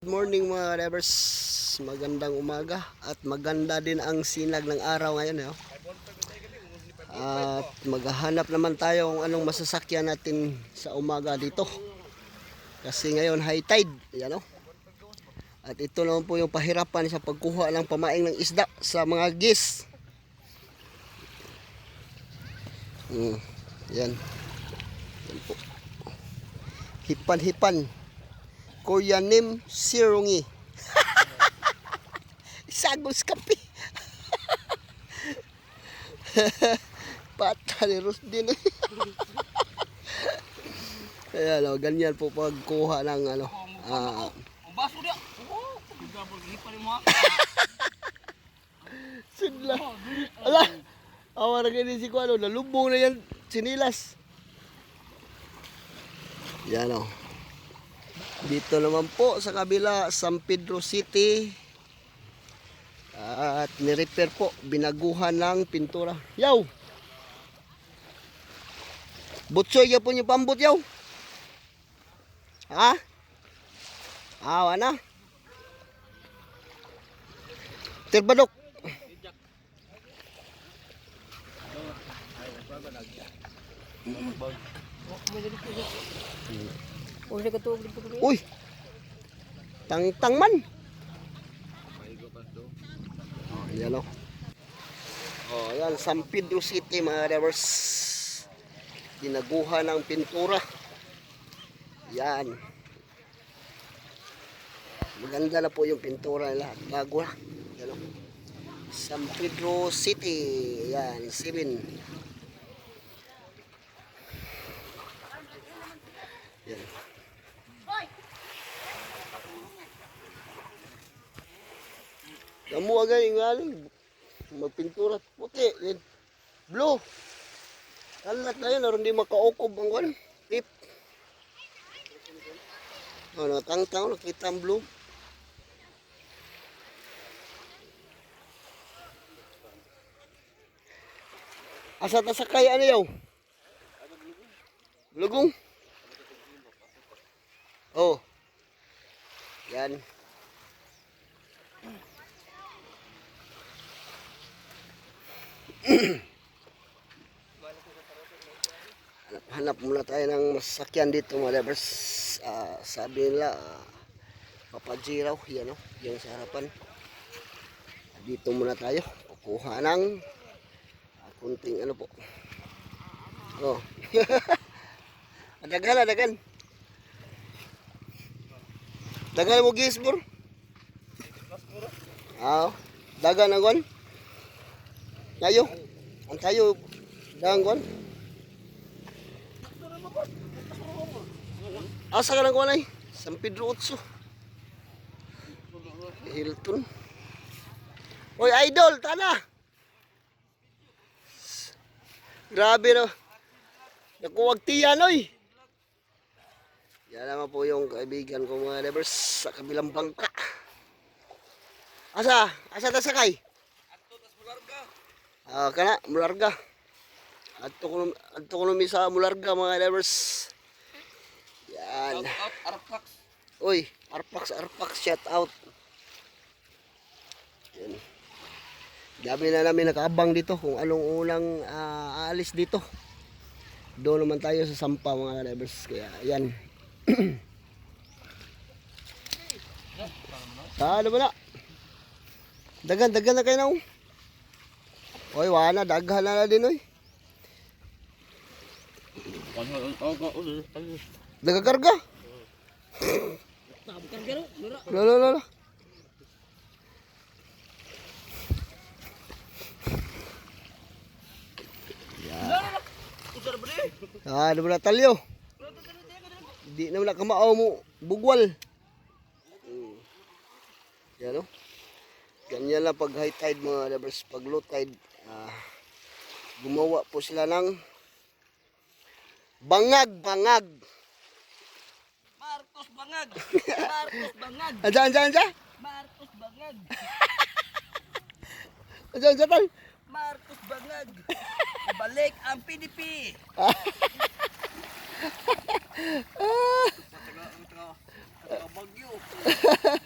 Good morning mga revers. Magandang umaga at maganda din ang sinag ng araw ngayon. Eh, oh. At maghahanap naman tayo kung anong masasakyan natin sa umaga dito. Kasi ngayon high tide. Yan, oh. At ito naman po yung pahirapan sa pagkuha ng pamaing ng isda sa mga gis. Mm, yan. Yan po. Hipan-hipan. Koreanim Sirungi. Sagos kape. Pata ni Rusdin. Ayan o, ganyan po pagkuha ng ano. ah, baso dia. Mo. Sidla. Ala. Awa na ganyan si Kuano. Nalubong na yan. Sinilas. Yan o. Dito naman po sa kabila, San Pedro City. At nirepair po, binaguhan ng pintura. Yaw! Butsoy ya po niyo pambot yaw. Ha? Awa na. Tirbadok. Uli ka to, dito ko. Uy! Tang-tang man! Oh, yan o. Oh, yan, San Pedro City mga rivers. Dinaguhan ng pintura. Yan. Maganda na po yung pintura nila. Bago na. San Pedro City. Yan, 7. Agad yung galing. Magpintura. Puti. Yan. Blue. Kalat na yun. Aron di makaukob ang kwan. Tip. Oh, nakatang-tang. Nakita ang blue. Asa ta sakay ano yaw? Lugong. Oh. Yan. Hanap, hanap muna tayo ng masakyan dito mga lovers. Ah, sabi nila, uh, papajiraw, yan o, yan sa harapan. Dito muna tayo, kukuha ng ah, kunting ano po. Oh. adagan, adagan. Dagan mo gis, bro. Ah, dagan ang Tayo. Ang tayo dagan kon. Asa ka lang ko ay? San Pedro Otso. Hilton. Oy, idol, tana. Grabe no. Nakuwag tiyan, oy. Yan naman po yung kaibigan ko mga neighbors sa kabilang bangka. Asa? Asa ta sakay? Ah, kana, mularga. Adto ko adto ko mi sa mularga mga neighbors. Yan. Out Arpax. Uy, Arpax, Arpax, shout out. Yan. Dami na namin nakaabang dito kung anong unang ah, aalis dito. Doon naman tayo sa Sampa mga drivers. Kaya yan. Saan ba na? Dagan, dagan na kayo na. Oh. Oy, wala, daghan na na din oy. Nagakarga. Lolo, lolo. Ah, ano na talyo? Di na wala kamao mo bugwal. Yan o. Ganyan lang pag high tide mga lovers. Pag low tide, ah, gumawa po sila ng bangag, bangag. Marcos Bangag. Marcos Bangag. Andiyan, andiyan, andiyan. Marcos Bangag. Andiyan, andiyan tayo. Marcos Bangag. Balik ang PDP. Kabagyo.